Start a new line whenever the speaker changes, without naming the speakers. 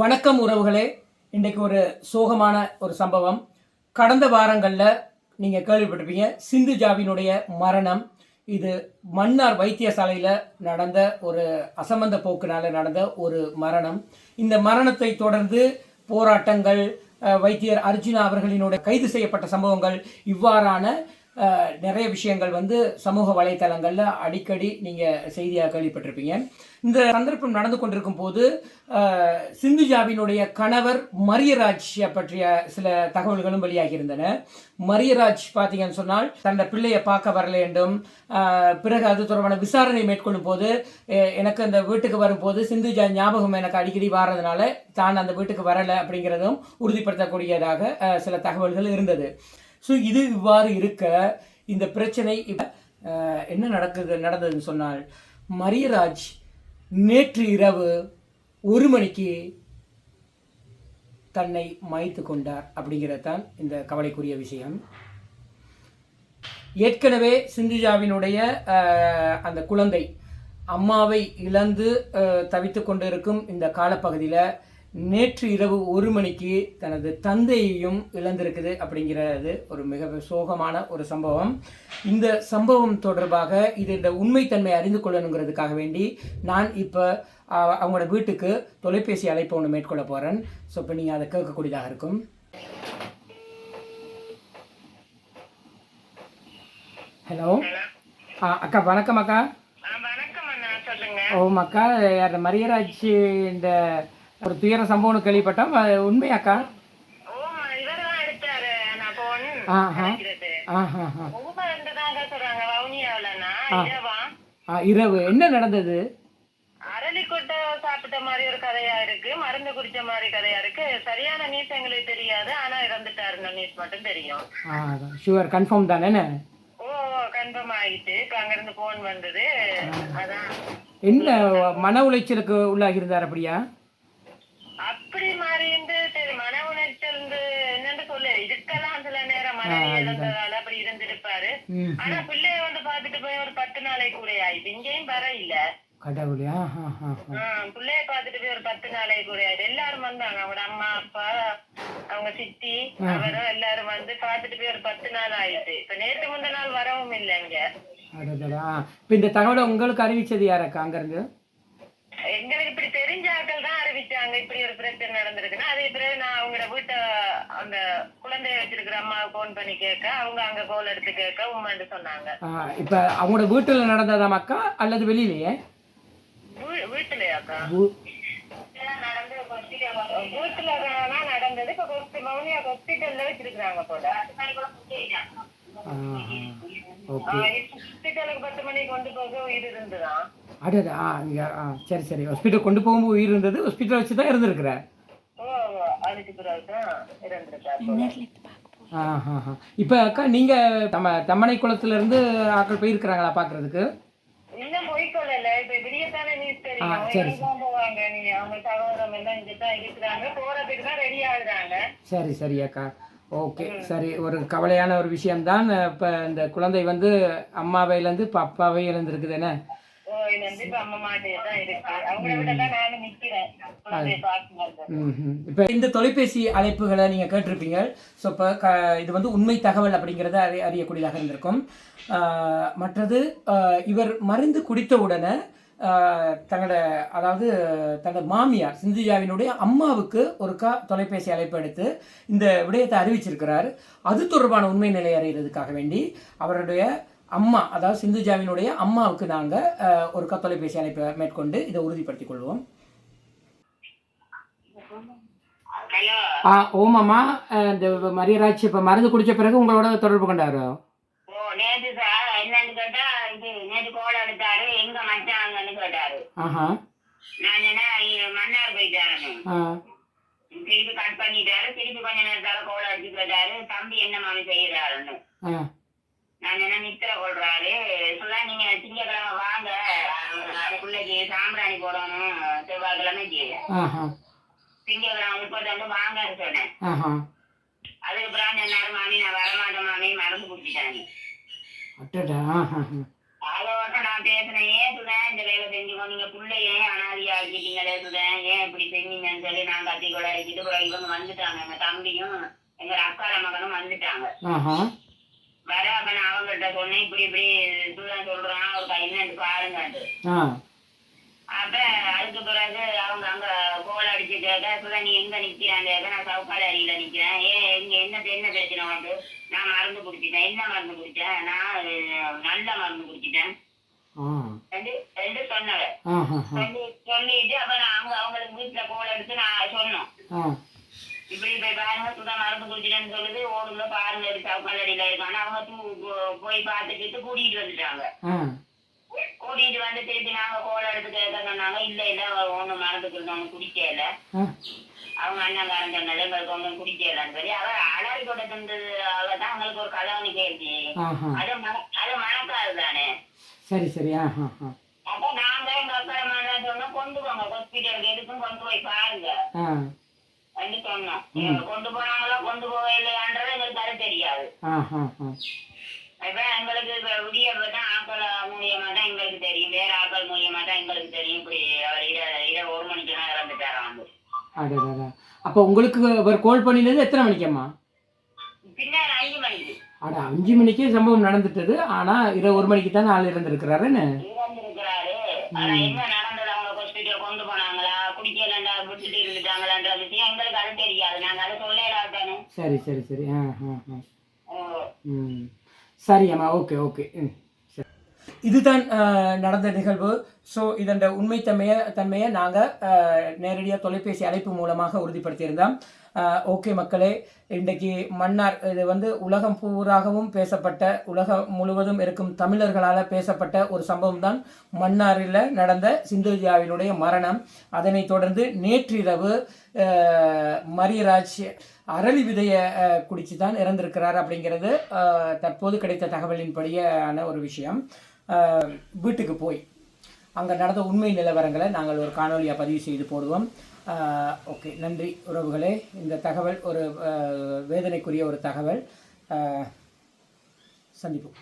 வணக்கம் உறவுகளே. இன்றைக்கு ஒரு சோகமான ஒரு சம்பவம். கடந்த வாரங்களில் நீங்கள் கேள்விப்பட்டிருப்பீங்க சிந்துஜாவினுடைய மரணம். இது மன்னார் வைத்தியசாலையில் நடந்த ஒரு அசம்பந்த போக்குனால நடந்த ஒரு மரணம். இந்த மரணத்தை தொடர்ந்து போராட்டங்கள் வைத்தியர் அர்ஜுனா அவர்களினுடைய கைது செய்யப்பட்ட சம்பவங்கள் இவ்வாறான நிறைய விஷயங்கள் வந்து சமூக வலைத்தளங்களில் அடிக்கடி நீங்கள் செய்தியாக கேள்விப்பட்டிருப்பீங்க. இந்த சந்தர்ப்பம் நடந்து கொண்டிருக்கும் போது சிந்துஜாவினுடைய கணவர் மரியராஜ் பற்றிய சில தகவல்களும் வெளியாகியிருந்தன. மரியராஜ் பார்த்தீங்கன்னு சொன்னால் தன்னை பிள்ளையை பார்க்க வரல என்றும் பிறகு அது தொடர்பான விசாரணை மேற்கொள்ளும் போது எனக்கு அந்த வீட்டுக்கு வரும்போது சிந்துஜா ஞாபகம் எனக்கு அடிக்கடி வாரதுனால தான் அந்த வீட்டுக்கு வரலை அப்படிங்கிறதும் உறுதிப்படுத்தக்கூடியதாக சில தகவல்கள் இருந்தது. ஸோ இது இவ்வாறு இருக்க இந்த பிரச்சனை இப்போ என்ன நடக்குது நடந்ததுன்னு சொன்னால் மரியராஜ் நேற்று இரவு ஒரு மணிக்கு தன்னை மாய்த்து கொண்டார் அப்படிங்கிறது தான் இந்த கவலைக்குரிய விஷயம். ஏற்கனவே சிந்துஜாவினுடைய அந்த குழந்தை அம்மாவை இழந்து தவித்து கொண்டிருக்கும் இந்த காலப்பகுதியில் நேற்று இரவு ஒரு மணிக்கு தனது தந்தையையும் இழந்திருக்குது அப்படிங்கிறது ஒரு மிக சோகமான ஒரு சம்பவம். இந்த சம்பவம் தொடர்பாக இது இந்த உண்மைத்தன்மை அறிந்து கொள்ளணுங்கிறதுக்காக வேண்டி நான் இப்போ அவங்களோட வீட்டுக்கு தொலைபேசி அழைப்பு ஒன்று மேற்கொள்ள போகிறேன் ஸோ இப்போ நீங்கள் அதை கேட்கக்கூடியதாக இருக்கும். ஹலோ ஆ அக்கா வணக்கம் அக்கா. ஓ அக்கா யார் மரியராஜ் இந்த ஒரு துயர சம்பவம் கேள்விப்பட்டோம். உண்மையாக்கா
ஓ இவர்தான் எடுத்தாரு. நான் போன்
ஆஹா. ஆஹா ஆஹா.
இரவா?
என்ன நடந்தது?
அரளிக்கொட்டை சாப்பிட்ட மாதிரி ஒரு கதையா இருக்கு. மருந்து குடிச்ச மாதிரி கதையா இருக்கு. சரியான நியூஸ் எங்களுக்கு தெரியாது. ஆனா இறந்துட்டாருன்னு நியூஸ் மட்டும் தெரியும்.
ஷுவர் கன்ஃபார்ம் தானே
ஓ கன்ஃபார்ம் ஆயிட்டு இப்ப அங்க இருந்து போன் வந்தது அதான்.
என்ன மன உளைச்சலுக்கு உள்ளாகி இருந்தார் அப்படியா?
அப்படி மாதிரி இருந்து? சரி மன உணர்ச்சல் இருந்து என்னன்னு சொல்லு. இதுக்கெல்லாம் சில நேரம் இழந்ததால அப்படி இருந்திருப்பாரு. ஆனா பிள்ளைய வந்து பாத்துட்டு போய் ஒரு பத்து நாளைக்கு கூட ஆயிடுச்சு இங்கேயும் வர இல்ல
கடவுளே ஆ ஆ ஆ ஆ.
ஆஹ் பிள்ளைய பாத்துட்டு போய் ஒரு பத்து நாளைக்கு கூட ஆயிடுச்சு எல்லாரும் வந்தாங்க. அவங்களோட அம்மா அப்பா அவங்க சித்தி அவரும் எல்லாரும் வந்து பாத்துட்டு போய் ஒரு பத்து நாள் ஆயிடுச்சு இப்ப நேத்து முந்த நாள் வரவும் இல்லை இங்க
இப்போ இந்த தகவலை உங்களுக்கு அறிவிச்சது யாரக்கா அங்கேருந்து?
எங்களுக்கு இப்படி தெரிஞ்ச ஆட்கள் தான் அறிவிச்சாங்க. இப்படி ஒரு பிரச்சனை நடந்திருக்குன்னா அதே பிறகு நான் அவங்களோட வீட்டை அந்த குழந்தைய வச்சிருக்கிற அம்மாவுக்கு ஃபோன் பண்ணி கேட்க அவங்க அங்க கோல் எடுத்து கேட்க உண்மைன்னு சொன்னாங்க.
இப்போ அவங்களோட வீட்டில் நடந்ததாம் அக்கா அல்லது வெளியிலேயே?
வீட்டுலயாக்கா வீட்டுல தான் நடந்தது. இப்ப மௌனியா ஹாஸ்பிட்டல்ல வச்சிருக்காங்க போல. ஹாஸ்பிட்டலுக்கு பத்து மணிக்கு கொண்டு போக உயிர் இருந்துதான்
அடடா ஆ இங்க ஆ சரி சரி. ஹாஸ்பிட்டல் கொண்டு போகும்போது உயிர் இருந்தது. ஹாஸ்பிட்டல் வச்சு தான் இருந்திருக்கிற
அதுக்கு
இப்போ அக்கா நீங்கள் நம்ம தம்மனை குளத்துலேருந்து ஆட்கள் போயிருக்கிறாங்களா பார்க்குறதுக்கு?
இன்னும் போய்க்கொள்ளல. இப்ப விடியத்தானே நியூஸ்
ஆ,
தெரியும்
சரி,
எங்கதான் போவாங்க? நீ அவங்க சகோதரம் எல்லாம் இங்கதான் இருக்கிறாங்க. போறதுக்கு தான் ரெடி ஆகுறாங்க.
சரி சரி அக்கா. ஓகே சரி. ஒரு கவலையான ஒரு விஷயம்தான். இப்போ இந்த குழந்தை வந்து அம்மாவையிலேருந்து இப்போ அப்பாவே இழந்திருக்குது என்ன?
வந்து இப்ப அம்மா மாட்டே தான் இருக்கு. அவங்கள விட தான் நானும் நிக்கிறேன். குழந்தைய பார்க்கும்போது
இப்போ இந்த தொலைபேசி அழைப்புகளை நீங்கள் கேட்டிருப்பீங்க. ஸோ இப்போ க இது வந்து உண்மை தகவல் அப்படிங்கிறத அறி அறியக்கூடியதாக இருந்திருக்கும். மற்றது இவர் மருந்து குடித்த உடனே தங்களோட அதாவது தங்களோட மாமியார் சிந்துஜாவினுடைய அம்மாவுக்கு ஒருக்கா தொலைபேசி அழைப்பு எடுத்து இந்த விடயத்தை அறிவிச்சிருக்கிறார். அது தொடர்பான உண்மை நிலை அறிகிறதுக்காக வேண்டி அவருடைய அம்மா அதாவது சிந்துஜாவினுடைய அம்மாவுக்கு நாங்கள் ஒருக்கா தொலைபேசி அழைப்பை மேற்கொண்டு இதை உறுதிப்படுத்திக் கொள்வோம். ஆ ஓமாம்மா இந்த மரியராஜ் இப்போ மருந்து குடிச்ச பிறகு உங்களோட தொடர்பு கொண்டாரு?
நேத்து சார் என்னன்னு கேட்டா இது நேத்து கோல் எடுத்தாரு எங்க மச்சாங்கன்னு கேட்டாரு.
ஆஹா.
நான் என்ன மன்னார் போயிட்டாருன்னு
ஆ.
திருப்பி கட் பண்ணிட்டாரு திருப்பி கொஞ்ச நேரத்தால கோல் அடிச்சு கேட்டாரு தம்பி என்ன மாமி செய்யறாருன்னு.
ஆ.
நான் என்ன நித்திர கொள்றாரு சொல்ல நீங்க திங்கக்கிழமை வாங்க. அதுக்குள்ளக்கு சாம்பிராணி போடணும். செவ்வாய்க்கிழமைக்கு திங்கக்கிழமை முப்பத்தொண்டு வாங்கன்னு சொன்னேன்.
ஆஹா.
அதுக்கப்புறம் சொன்னாரு மாமி நான் வரமாட்டேன் மாமி. மருந்து குடிச்சிட்டாங்க
அதோட நான் பேசினேன். ஏன் சுதன் இந்த வேலை செஞ்சுக்கோ? நீங்க புள்ளை ஏன் அனாதியா ஆக்கிட்டீங்களே சுதன் ஏன் இப்படி செஞ்சீங்கன்னு சொல்லி நான் கத்தி கூட இவங்க வந்துட்டாங்க. எங்க தம்பியும் எங்க அக்கார மகனும் வந்துட்டாங்க. நான் சொன்னேன் இப்படி இப்படி சுதன் சொல்றான் ஒரு பாருங்கன்ட்டு.
ஆ.
அப்ப அதுக்கு பிறகு அவங்க அங்க கோல் அடிச்சு கேட்க சுதன் நீ எங்க நிக்கிறாங்க கேட்க நான் சவுக்கால அடியில நிக்கிறேன். ஏன் எங்க என்ன என்ன பிரச்சனை வந்து நான் மருந்து குடிச்சிட்டேன். என்ன மருந்து குடிச்சேன் நான் நல்ல மருந்து குடிச்சிட்டேன். ரெண்டு ரெண்டு சொன்னவ.
ஆஹா
சொல்லி சொல்லிட்டு அப்ப நான் அவங்க அவங்களுக்கு வீட்டுல கோல் எடுத்து நான் சொன்னோம். இப்படி போய் பாருங்க சுதா மருந்து குடிச்சிட்டேன்னு சொல்லுது. ஓடுங்க பாருங்க இருக்கு சவுக்காலடியில இருக்கான்னு. அவங்க தூ- போய் பார்த்துக்கிட்டு கூட்டிட்டு வந்துட்டாங்க. கூட்டிட்டு வந்து திருப்பி நாங்க கோல் எடுத்து கேட்க சொன்னாங்க. இல்ல இல்ல ஒண்ணு மறந்துட்டு ஒண்ணு குடிக்கல. அவங்க அண்ணங்காரன் சொன்னது எங்களுக்கு ஒண்ணும் குடிக்கலன்னு சொல்லி. அவ அலாரி கொட்ட தந்தது அவ தான் எங்களுக்கு ஒரு கதவணி கேள்வி. அது அது மணக்காது தானே.
சரி சரி.
அப்ப நாங்க எங்க அக்கா சொன்னோம். கொண்டு போங்க ஹாஸ்பிட்டலுக்கு எதுக்கும் கொண்டு போய் பாருங்க. இவங்க கொண்டு போனாங்களோ கொண்டு போக இல்லையான்றது எங்களுக்கு தெரியாது. இப்ப எங்களுக்கு விடிய தான் ஆக்கள் மூலியமா தான் எங்களுக்கு தெரியும். வேற ஆக்கள் மூலியமா தான் எங்களுக்கு தெரியும். இப்படி அவர் இட இட ஒரு மணிக்கு தான் வந்து
அடடா அப்போ உங்களுக்கு அவர் கால் பண்ணினது எத்தனை மணிக்கம்மா?
பின்னர் அஞ்சு மணிக்கு.
அட அஞ்சு மணிக்கே சம்பவம் நடந்துட்டது. ஆனால் இரவு ஒரு மணிக்கு தான் ஆள் இருந்திருக்கிறாருன்னு
இறந்திருக்கிறாரு. ஆனா என்ன கொண்டு போனாங்களா? குடிக்கலண்டா விட்டுட்டு இருந்துட்டாங்களான்ற விஷயம் எங்களுக்கு அது தெரியாது. நாங்க அதை சொல்லலாம் தானே
சரி சரி சரி. ஆ ஆ சரி அம்மா. Okay okay. ம். இதுதான் நடந்த நிகழ்வு. ஸோ இதன் உண்மைத்தன்மையை தன்மையை நாங்கள் நேரடியாக தொலைபேசி அழைப்பு மூலமாக உறுதிப்படுத்தியிருந்தோம். ஓகே மக்களே இன்றைக்கு மன்னார் இது வந்து உலகம் பூராகவும் பேசப்பட்ட உலகம் முழுவதும் இருக்கும் தமிழர்களால் பேசப்பட்ட ஒரு சம்பவம் தான் மன்னாரில் நடந்த சிந்துஜாவினுடைய மரணம். அதனைத் தொடர்ந்து நேற்றிரவு மரியராஜ் அரளி விதையை குடிச்சு தான் இறந்திருக்கிறார் அப்படிங்கிறது தற்போது கிடைத்த தகவலின்படியான ஒரு விஷயம். வீட்டுக்கு போய். அங்கே நடந்த உண்மை நிலவரங்களை நாங்கள் ஒரு காணொலியாக பதிவு செய்து போடுவோம். ஓகே நன்றி உறவுகளே. இந்த தகவல் ஒரு வேதனைக்குரிய ஒரு தகவல். சந்திப்போம்.